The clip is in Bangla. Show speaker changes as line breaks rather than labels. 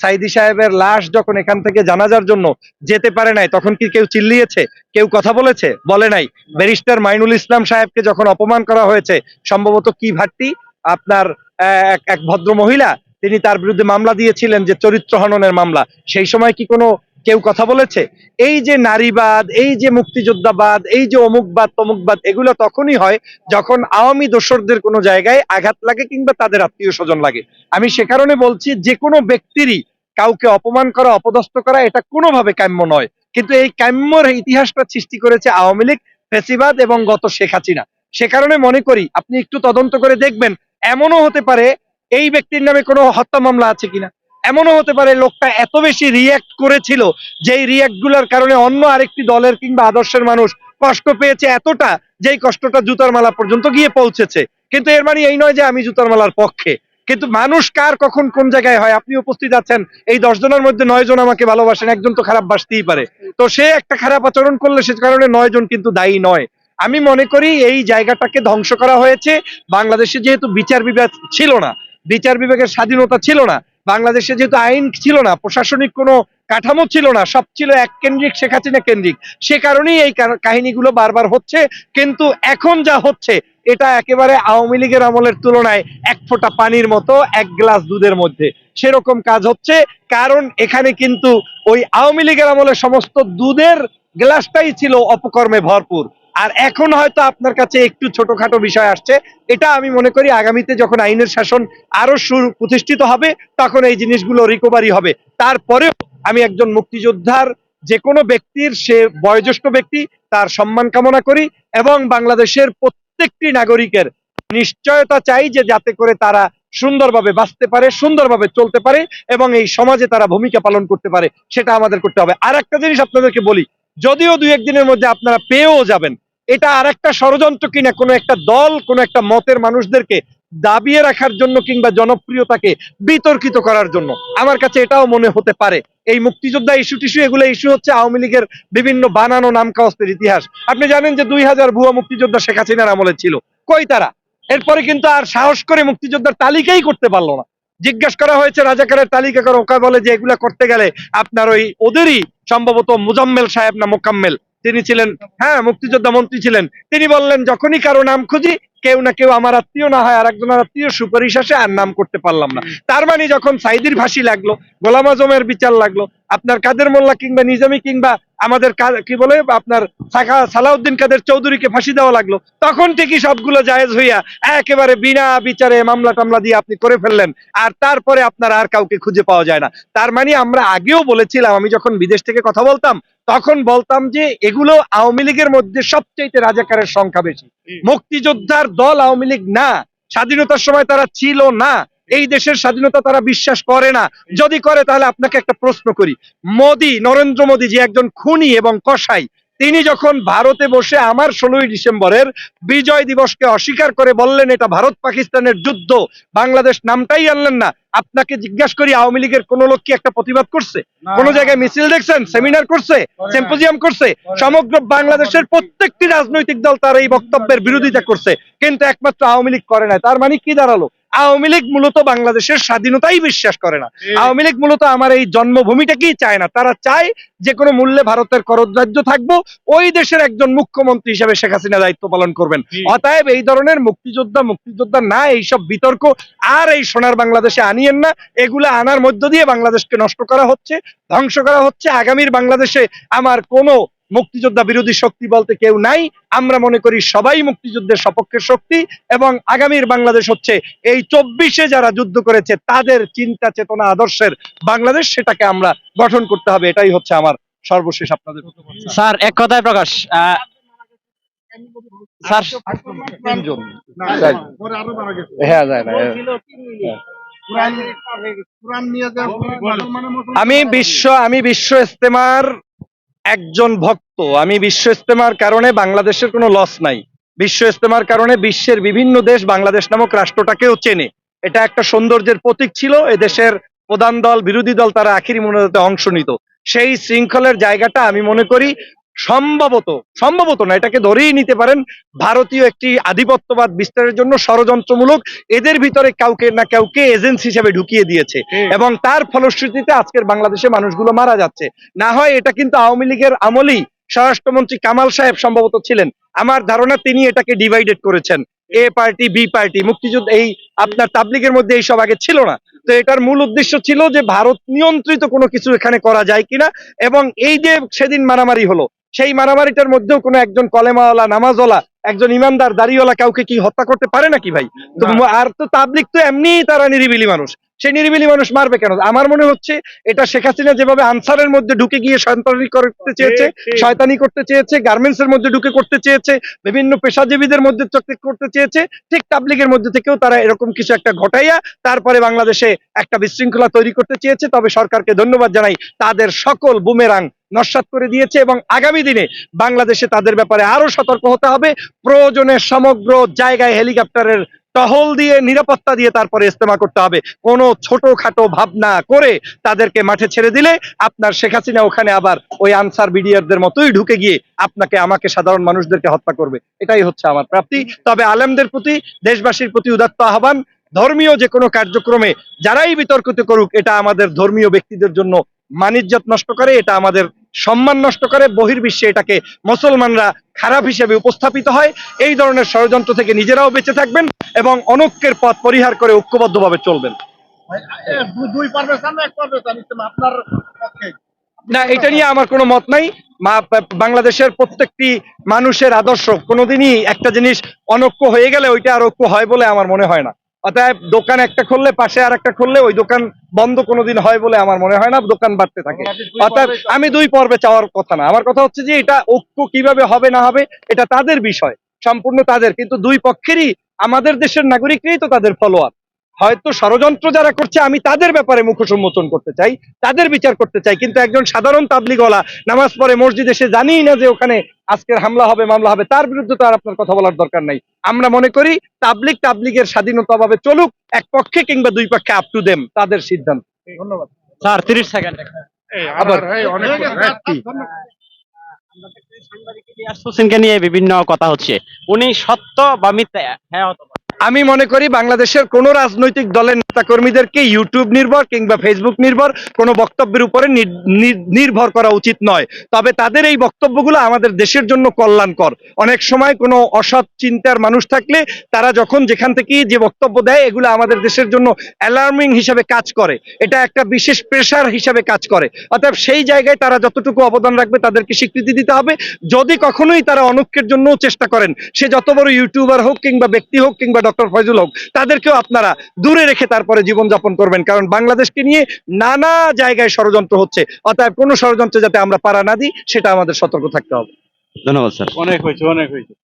সাইদি সাহেবের লাশ যখন এখান থেকে জানাজার জন্য যেতে পারে নাই, তখন কি কেউ চিল্লিয়েছে? কেউ কথা বলেছে? বলে নাই। ব্যারিস্টার মাইনুল ইসলাম সাহেবকে যখন অপমান করা হয়েছে, সম্ভবত কি ভাট্টি আপনার এক ভদ্র মহিলা? তিনি তার বিরুদ্ধে মামলা দিয়েছিলেন যে চরিত্র হননের মামলা। সেই সময় কি কোনো, কেউ কথা বলেছে? এই যে নারীবাদ, এই যে মুক্তিযোদ্ধাবাদ, এই যে অমুকবাদ, তমুকবাদ, এগুলো তখনই হয় যখন আওয়ামী দোসরদের কোনো জায়গায় আঘাত লাগে কিংবা তাদের আত্মীয় স্বজন লাগে। আমি সে কারণে বলছি, যে কোনো ব্যক্তিরই কাউকে অপমান করা, অপদস্থ করা, এটা কোনোভাবে কাম্য নয়। কিন্তু এই কাম্যর ইতিহাসটা সৃষ্টি করেছে আওয়ামী লীগ, ফেসিবাদ এবং গত শেখ হাসিনা। সে কারণে মনে করি, আপনি একটু তদন্ত করে দেখবেন, এমনও হতে পারে এই ব্যক্তির নামে কোনো হত্যা মামলা আছে কিনা। এমনও হতে পারে লোকটা এত বেশি রিয়্যাক্ট করেছিল যেই রিয়্যাক্টগুলার কারণে অন্য আরেকটি দলের কিংবা আদর্শের মানুষ কষ্ট পেয়েছে এতটা, যেই কষ্টটা জুতার মালা পর্যন্ত গিয়ে পৌঁছেছে। কিন্তু এর মানে এই নয় যে আমি জুতার মালার পক্ষে। কিন্তু মানুষ কার কখন কোন জায়গায় হয়? আপনি উপস্থিত আছেন। এই দশ জনের মধ্যে নয় জন আমাকে ভালোবাসেন, একজন তো খারাপ বাসতেই পারে। তো সে একটা খারাপ আচরণ করলে সে কারণে নয় জন কিন্তু দায়ী নয়। আমি মনে করি এই জায়গাটাকে ধ্বংস করা হয়েছে। বাংলাদেশে যেহেতু বিচার বিভাগ ছিল না, বিচার বিভাগের স্বাধীনতা ছিল না বাংলাদেশে যেহেতু আইন ছিল না, প্রশাসনিক কোনো কাঠামো ছিল না, সব ছিল এক কেন্দ্রিক, শেখ হাসিনা কেন্দ্রিক। সে কারণেই এই কাহিনীগুলো বারবার হচ্ছে, কিন্তু এখন যা হচ্ছে, এটা একেবারে আওয়ামী লীগের আমলের তুলনায় এক ফোঁটা পানির মতো, এক গ্লাস দুধের মধ্যে। সেরকম কাজ হচ্ছে, কারণ এখানে কিন্তু ওই আওয়ামী লীগের আমলে সমস্ত দুধের গ্লাসটাই ছিল অপকর্মে ভরপুর। আর এখন হয়তো আপনার কাছে একটু ছোটখাটো বিষয় আসছে। এটা আমি মনে করি আগামীতে যখন আইনের শাসন আরও প্রতিষ্ঠিত হবে, তখন এই জিনিসগুলো রিকভারি হবে। তারপরেও আমি একজন মুক্তিযোদ্ধার যে কোনো ব্যক্তির, সে বয়োজ্যেষ্ঠ ব্যক্তি, তার সম্মান কামনা করি এবং বাংলাদেশের প্রত্যেকটি নাগরিকের নিশ্চয়তা চাই যে যাতে করে তারা সুন্দরভাবে বাঁচতে পারে, সুন্দরভাবে চলতে পারে এবং এই সমাজে তারা ভূমিকা পালন করতে পারে, সেটা আমাদের করতে হবে। আর একটা জিনিস আপনাদেরকে বলি যদিও দুই একদিনের মধ্যে আপনারা পেয়েও যাবেন। এটা আর একটা ষড়যন্ত্র কিনা, কোনো একটা দল, কোনো একটা মতের মানুষদেরকে দাবিয়ে রাখার জন্য কিংবা জনপ্রিয়তাকে বিতর্কিত করার জন্য। আমার কাছে এটাও মনে হতে পারে। এই মুক্তিযোদ্ধা ইস্যু টিস্যু, এগুলো ইস্যু হচ্ছে আওয়ামী লীগের বিভিন্ন বানানো নামকাওস্তের ইতিহাস। আপনি জানেন যে দুই হাজার ভুয়া মুক্তিযোদ্ধা শেখ হাসিনার আমলে ছিল। কই তারা? এরপরে কিন্তু আর সাহস করে মুক্তিযোদ্ধার তালিকাই করতে পারল না। জিজ্ঞেস করা হয়েছে, রাজাকারের তালিকা করো, ওকা বলে যে এগুলা করতে গেলে আপনার ওই ওদেরই সম্ভবত মুজাম্মেল সাহেব না মোকাম্মেল। তিনি ছিলেন হ্যাঁ মুক্তিযোদ্ধা মন্ত্রী ছিলেন। তিনি বললেন যখনই কারও নাম খুঁজি কেউ না কেউ আমার আত্মীয় না হয় আর একজন আত্মীয় সুপারিশ আসে আর নাম করতে পারলাম না। তার মানে যখন সাইদির ফাঁসি লাগল গোলাম আজমের বিচার লাগল আপনার কাদের মোল্লা কিংবা নিজামি কিংবা আমাদের কি বলে আপনার সালাউদ্দিন কাদের চৌধুরীকে ফাঁসি দেওয়া লাগল। তখন ঠিকই সবগুলো জায়েজ হইয়া একেবারে বিনা বিচারে মামলা টামলা দিয়ে আপনি করে ফেললেন। আর তারপরে আপনার আর কাউকে খুঁজে পাওয়া যায় না। তার মানে আমরা আগেও বলেছিলাম আমি যখন বিদেশ থেকে কথা বলতাম তখন বলতাম যে এগুলো আওয়ামী লীগের মধ্যে সবচেয়ে রাজাকারের সংখ্যা বেশি। মুক্তিযোদ্ধার দল আওয়ামী লীগ না। স্বাধীনতার সময় তারা ছিল না। এই দেশের স্বাধীনতা তারা বিশ্বাস করে না। যদি করে, তাহলে আপনাকে একটা প্রশ্ন করি। মোদি, নরেন্দ্র মোদি যে একজন খুনি এবং কসাই, তিনি যখন ভারতে বসে আমার ষোলোই ডিসেম্বরের বিজয় দিবসকে অস্বীকার করে বললেন, এটা ভারত পাকিস্তানের যুদ্ধ, বাংলাদেশ নামটাই আনলেন না। আপনাকে জিজ্ঞাসা করি আওয়ামী লীগের কোন লোক কি একটা প্রতিবাদ করছে? কোন জায়গায় মিছিল দেখছেন? সেমিনার করছে? সিম্পোজিয়াম করছে? সমগ্র বাংলাদেশের প্রত্যেকটি রাজনৈতিক দল তার এই বক্তব্যের বিরোধিতা করছে। কিন্তু একমাত্র আওয়ামী লীগ করে না তার মানে কি দাঁড়াল? আওয়ামী লীগ মূলত বাংলাদেশের স্বাধীনতাই বিশ্বাস করে না। আওয়ামী লীগ মূলত আমার এই জন্মভূমিটাকেই চায় না? তারা চায় যে কোনো মূল্যে ভারতের কররাজ্য থাকব। ওই দেশের একজন মুখ্যমন্ত্রী হিসেবে শেখ হাসিনা দায়িত্ব পালন করবেন। অতএব এই ধরনের মুক্তিযোদ্ধা মুক্তিযোদ্ধা না এইসব বিতর্ক আর এই সোনার বাংলাদেশে আনিয়েন না এগুলা আনার মধ্য দিয়ে বাংলাদেশকে নষ্ট করা হচ্ছে ধ্বংস করা হচ্ছে। আগামীর বাংলাদেশে আমার কোনো মুক্তিযোদ্ধা বিরোধী শক্তি বলতে কেউ নাই। আমরা মনে করি সবাই মুক্তিযুদ্ধের সপক্ষের শক্তি এবং আগামীর বাংলাদেশ হচ্ছে এই চব্বিশে যারা যুদ্ধ করেছে তাদের চিন্তা চেতনা আদর্শের বাংলাদেশ সেটাকে আমরা গঠন করতে হবে। এটাই হচ্ছে আমার সর্বশেষ আপনাদের
স্যার এক কথায় প্রকাশ আহ, স্যার
হ্যাঁ যায় না আমি বিশ্ব আমি বিশ্ব ইস্তেমার একজন ভক্ত। আমি বিশ্ব ইস্তেমার কারণে বাংলাদেশের কোনো লস নাই। বিশ্ব ইস্তেমার কারণে বিশ্বের বিভিন্ন দেশ বাংলাদেশ নামক রাষ্ট্রটাকেও চেনে। এটা একটা সৌন্দর্যের প্রতীক ছিল। এদেশের প্রধান দল বিরোধী দল তারা আখিরি মনোনয়তে অংশ নিত। সেই শৃঙ্খলের জায়গাটা আমি মনে করি সম্ভবত সম্ভবত না এটাকে ধরেই নিতে পারেন ভারতীয় একটি আধিপত্যবাদ বিস্তারের জন্য ষড়যন্ত্রমূলক এদের ভিতরে কাউকে না কাউকে এজেন্সি হিসেবে ঢুকিয়ে দিয়েছে। এবং তার ফলশ্রুতিতে আজকের বাংলাদেশে মানুষগুলো মারা যাচ্ছে। না হয় এটা কিন্তু আওয়ামী লীগের আমলেই স্বরাষ্ট্রমন্ত্রী কামাল সাহেব সম্ভবত ছিলেন। আমার ধারণা তিনি এটাকে ডিভাইডেড করেছেন। এ পার্টি বি পার্টি মুক্তিযুদ্ধ এই আপনার তাবলিগের মধ্যে এইসব আগে ছিল না। তো এটার মূল উদ্দেশ্য ছিল যে ভারত নিয়ন্ত্রিত কোনো কিছু এখানে করা যায় কিনা এবং এই যে সেদিন মারামারি হলো সেই মারামারিটার মধ্যেও কোনো একজন কলেমাওয়ালা নামাজওয়ালা একজন ইমানদার দাড়িওয়ালা কাউকে কি হত্যা করতে পারে নাকি ভাই? তো আর তো তাবলিক তো এমনি তারা নিরিবিলি মানুষ। সেই নিরিবিলি মানুষ মারবে কেন? আমার মনে হচ্ছে এটা শেখ হাসিনা যেভাবে আনসারের মধ্যে ঢুকে গিয়ে সন্ত্রাসী করতে চেয়েছে শয়তানি করতে চেয়েছে গার্মেন্টস এর মধ্যে ঢুকে করতে চেয়েছে বিভিন্ন পেশাজীবীদের মধ্যে করতে চেয়েছে ঠিক তাবলিগের মধ্যে থেকেও তারা এরকম কিছু একটা ঘটাইয়া তারপরে বাংলাদেশে একটা বিশৃঙ্খলা তৈরি করতে চেয়েছে। তবে সরকারকে ধন্যবাদ জানাই তাদের সকল বুমেরাং নস্বাত করে দিয়েছে এবং আগামী দিনে বাংলাদেশে তাদের ব্যাপারে আরও সতর্ক হতে হবে। প্রয়োজনে সমগ্র জায়গায় হেলিকপ্টারের টহল দিয়ে, নিরাপত্তা দিয়ে তারপরে ইস্তেমা করতে হবে। কোনো ছোটখাটো ভাবনা করে তাদেরকে মাঠে ছেড়ে দিলে আপনার শেখ হাসিনা ওখানে আবার ওই আনসার বিডিআরদের মতোই ঢুকে গিয়ে আপনাকে, আমাকে সাধারণ মানুষদেরকে হত্যা করবে। এটাই হচ্ছে আমার প্রাপ্তি। তবে আলেমদের প্রতি, দেশবাসীর প্রতি উদাত্ত আহ্বান, ধর্মীয় যে কোনো কার্যক্রমে যারাই বিতর্কিত করুক, এটা আমাদের ধর্মীয় ব্যক্তিদের জন্য মানিজ্যত নষ্ট করে, এটা আমাদের সম্মান নষ্ট করে বহির্বিশ্বে এটাকে মুসলমানরা খারাপ হিসেবে উপস্থাপিত হয়। এই ধরনের ষড়যন্ত্র থেকে নিজেরাও বেঁচে থাকবেন এবং অনৈক্যের পথ পরিহার করে ঐক্যবদ্ধভাবে চলবেন। না এটা নিয়ে আমার কোনো মত নাই। বাংলাদেশের প্রত্যেকটি মানুষের আদর্শ কোনোদিনই একটা জিনিস অনৈক্য হয়ে গেলে ওইটা আর ঐক্য হয় বলে আমার মনে হয় না। অতএব দোকান একটা খুললে পাশে আর একটা খুললে ওই দোকান বন্ধ কোনোদিন হয় বলে আমার মনে হয় না দোকান বাড়তে থাকে। অর্থাৎ আমি দুই পর্বে চাওয়ার কথা না। আমার কথা হচ্ছে যে এটা ঐক্য কীভাবে হবে না হবে এটা তাদের বিষয় সম্পূর্ণ তাদের। কিন্তু দুই পক্ষেরই আমাদের দেশের নাগরিকরাই তো তাদের ফলোয়ার হয়তো ষড়যন্ত্র যারা করছে আমি তাদের ব্যাপারে মুখ সম্মোচন করতে চাই তাদের বিচার করতে চাই। কিন্তু একজন সাধারণ তাবলিগওয়ালা নামাজ পড়ে মসজিদে সে জানিই না যে ওখানে আজকের হামলা হবে মামলা হবে তার বিরুদ্ধে তো আর আপনার কথা বলার দরকার নাই। আমরা মনে করি তাবলিগ তাবলিগের স্বাধীনতাভাবে চলুক এক পক্ষে কিংবা দুই পক্ষে আপ টু দেম তাদের সিদ্ধান্ত।
ধন্যবাদ।
স্যার তিরিশ সেকেন্ড
আবার
হোসেনকে নিয়ে বিভিন্ন কথা হচ্ছে। উনি সত্য বা মিথ্যা? হ্যাঁ
আমি মনে করি বাংলাদেশের কোন রাজনৈতিক দলের নেতা কর্মীদেরকে ইউটিউব নির্ভর কিংবা ফেসবুক নির্ভর কোনো বক্তব্যের উপরে নির- নির- নির্ভর করা উচিত নয়। তবে তাদের এই বক্তব্যগুলো আমাদের দেশের জন্য কল্যাণকর। অনেক সময় কোনো অসৎ চিন্তার মানুষ থাকলে তারা যখন যেখান থেকে যে বক্তব্য দেয়, এগুলো আমাদের দেশের জন্য অ্যালার্মিং হিসাবে কাজ করে। এটা একটা বিশেষ প্রেশার হিসাবে কাজ করে। অতএব সেই জায়গায় তারা যতটুকু অবদান রাখবে, তাদেরকে স্বীকৃতি দিতে হবে। যদি কখনোই তারা অনৈক্যের জন্য চেষ্টা করেন, সে যত বড় ইউটিউবার হোক কিংবা ব্যক্তি হোক কিংবা ডক্টর ফয়জুল হোক তাদেরকেও আপনারা দূরে রেখে তারপরে জীবনযাপন করবেন কারণ বাংলাদেশকে নিয়ে নানা জায়গায় ষড়যন্ত্র হচ্ছে। অর্থাৎ কোনো ষড়যন্ত্রে যাতে আমরা পারা না দিই সেটা আমাদের সতর্ক থাকতে হবে।
ধন্যবাদ স্যার।
অনেক হয়েছে অনেক হয়েছে।